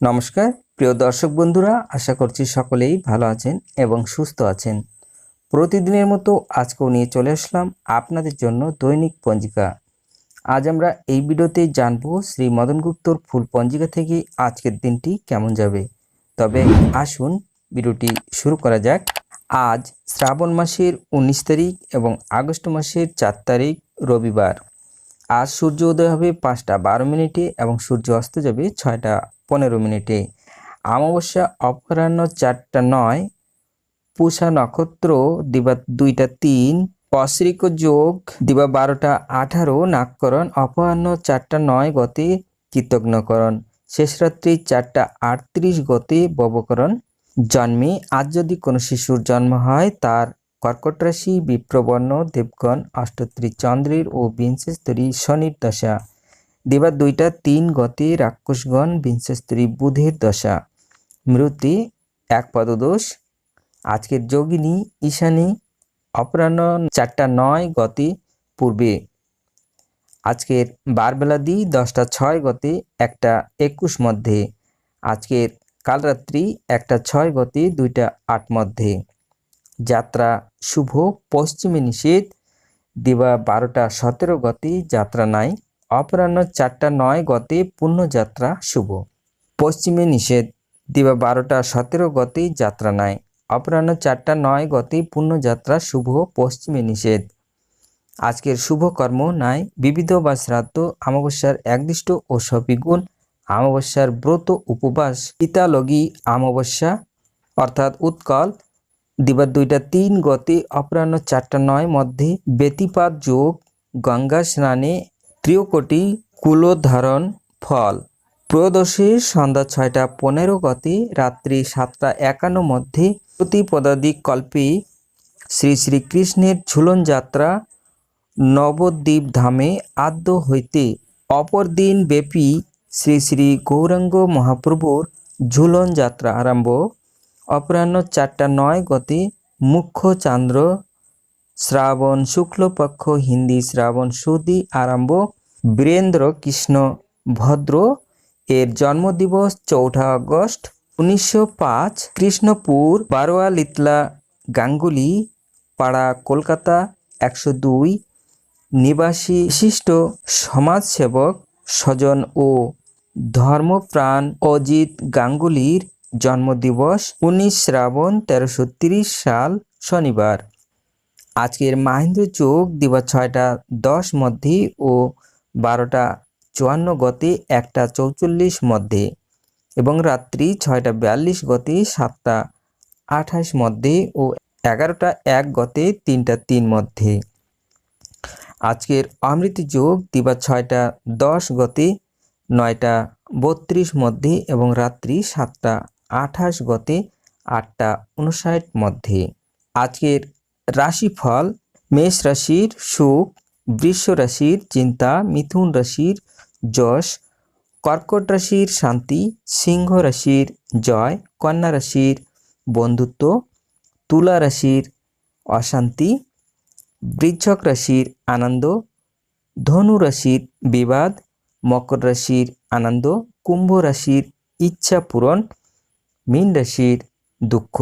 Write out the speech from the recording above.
নমস্কার, প্রিয় দর্শক বন্ধুরা, আশা করছি সকলেই ভালো আছেন এবং সুস্থ আছেন। প্রতিদিনের মতো আজকেও নিয়ে চলে আসলাম আপনাদের জন্য দৈনিক পঞ্জিকা। আজ আমরা এই ভিডিওতে জানব শ্রী মদন গুপ্তর ফুল পঞ্জিকা থেকে আজকের দিনটি কেমন যাবে। তবে আসুন ভিডিওটি শুরু করা যাক। আজ শ্রাবণ মাসের উনিশ তারিখ এবং আগস্ট মাসের চার তারিখ রবিবার। আজ সূর্য উদয় হবে পাঁচটা বারো মিনিটে এবং সূর্য অস্ত যাবে ছয়টা পনেরো মিনিটে। অমাবস্যা অপরাহ্ন চারটা নয়, পুষা নক্ষত্র দিবা দুইটা তিন অশ্রিক যোগ দিবা বারোটা আঠারো, নাককরণ অপরাহ্ন চারটা নয় গতি কৃতজ্ঞকরণ। শেষ রাত্রি চারটা আটত্রিশ গতি ববকরণ। জন্মে আজ যদি কোনো শিশুর জন্ম হয়, তার কর্কট রাশি, বিপ্রবর্ণ, দেবগণ অষ্টত্রী চন্দ্রের ও বিংশস্তরী শনির দশা। দিবা দুইটা তিন গতি রাক্ষসগণ বিংশস্তরী বুধের দশা। মৃতি এক পদদোষ। আজকের যোগিনী ঈশানী, অপরাহ্ন চারটা নয় গতি পূর্বে। আজকের বারবেলাদি দশটা ছয় গতি একটা একুশ মধ্যে। আজকের কালরাত্রি একটা ছয় গতি দুইটা আট মধ্যে। যাত্রা শুভ, পশ্চিমে নিষেধ। দিবা বারোটা সতেরো গতি যাত্রা নাই। অপরাহ্ন চারটা নয় গতে পূর্ণযাত্রা শুভ। পশ্চিমে নিষেধ, দিবা বারোটা সতেরো গতে যাত্রা নাই। অপরাহ্ন চারটা নয় গতে পূর্ণযাত্রা শুভ, পশ্চিমে নিষেধ। আজকের শুভ কর্ম নাই। বিবিধ বা শ্রাদ্ধ, অমাবস্যার একদিষ্ট ও সবিগুণ, অমাবস্যার ব্রত, উপবাস পিতালগী অমাবস্যা, অর্থাৎ উৎকল দিবা দুইটা তিন গতে অপরাহ্ন চারটা নয় মধ্যে ব্যতিপাত যোগ, গঙ্গা স্নানে ত্রিয়কোটি কুলোধারণ ফল। প্রদোষে সন্ধ্যা ছয়টা পনেরো গতে, রাত্রি সাতটা একান্ন মধ্যে প্রতিপদাদিক কল্পে শ্রী শ্রীকৃষ্ণের ঝুলন যাত্রা নবদ্বীপ ধামে আদ্য হইতে অপর দিন ব্যাপী শ্রী শ্রী গৌরাঙ্গ মহাপ্রভুর ঝুলন যাত্রা আরম্ভ। অপরাহ্ন চারটা নয় গতে, মুখ্য চান্দ্র শ্রাবণ শুক্লপক্ষ, হিন্দি শ্রাবণ সুদি, আরম্ভ বীরেন্দ্র কৃষ্ণ ভদ্র। এর জন্মদিবস চৌঠা আগস্ট উনিশশো পাঁচ, কৃষ্ণপুর, বারোয়া লিতলা, গাঙ্গুলি, পাড়া কলকাতা, একশো দুই। নিবাসী বিশিষ্ট সমাজসেবক, স্বজন ও ধর্মপ্রাণ অজিত গাঙ্গুলির জন্মদিবস উনিশ শ্রাবণ তেরোশো তিরিশ সাল শনিবার। আজকের মাহেন্দ্র যোগ দিবা ছয়টা দশ মধ্যে ও বারোটা চুয়ান্ন গতে, একটা চৌচল্লিশ মধ্যে এবং রাত্রি ছয়টা বিয়াল্লিশ গতে, সাতটা আঠাশ মধ্যে ও এগারোটা এক গতে, তিনটা তিন মধ্যে। আজকের অমৃত যোগ দিবা ছয়টা দশ গতে, নয়টা বত্রিশ মধ্যে এবং রাত্রি সাতটা আঠাশ গতে, আটটা উনষাট মধ্যে। আজকের রাশিফল, মেষ রাশির সুখ, বৃষ রাশির চিন্তা, মিথুন রাশির যশ, কর্কট রাশির শান্তি, সিংহ রাশির জয়, কন্যা রাশির বন্ধুত্ব, তুলা রাশির অশান্তি বৃচ্ছক রাশির আনন্দ, ধনু রাশির বিবাদ, মকর রাশির আনন্দ, কুম্ভ রাশির ইচ্ছা পূরণ, মীন রাশির দুঃখ।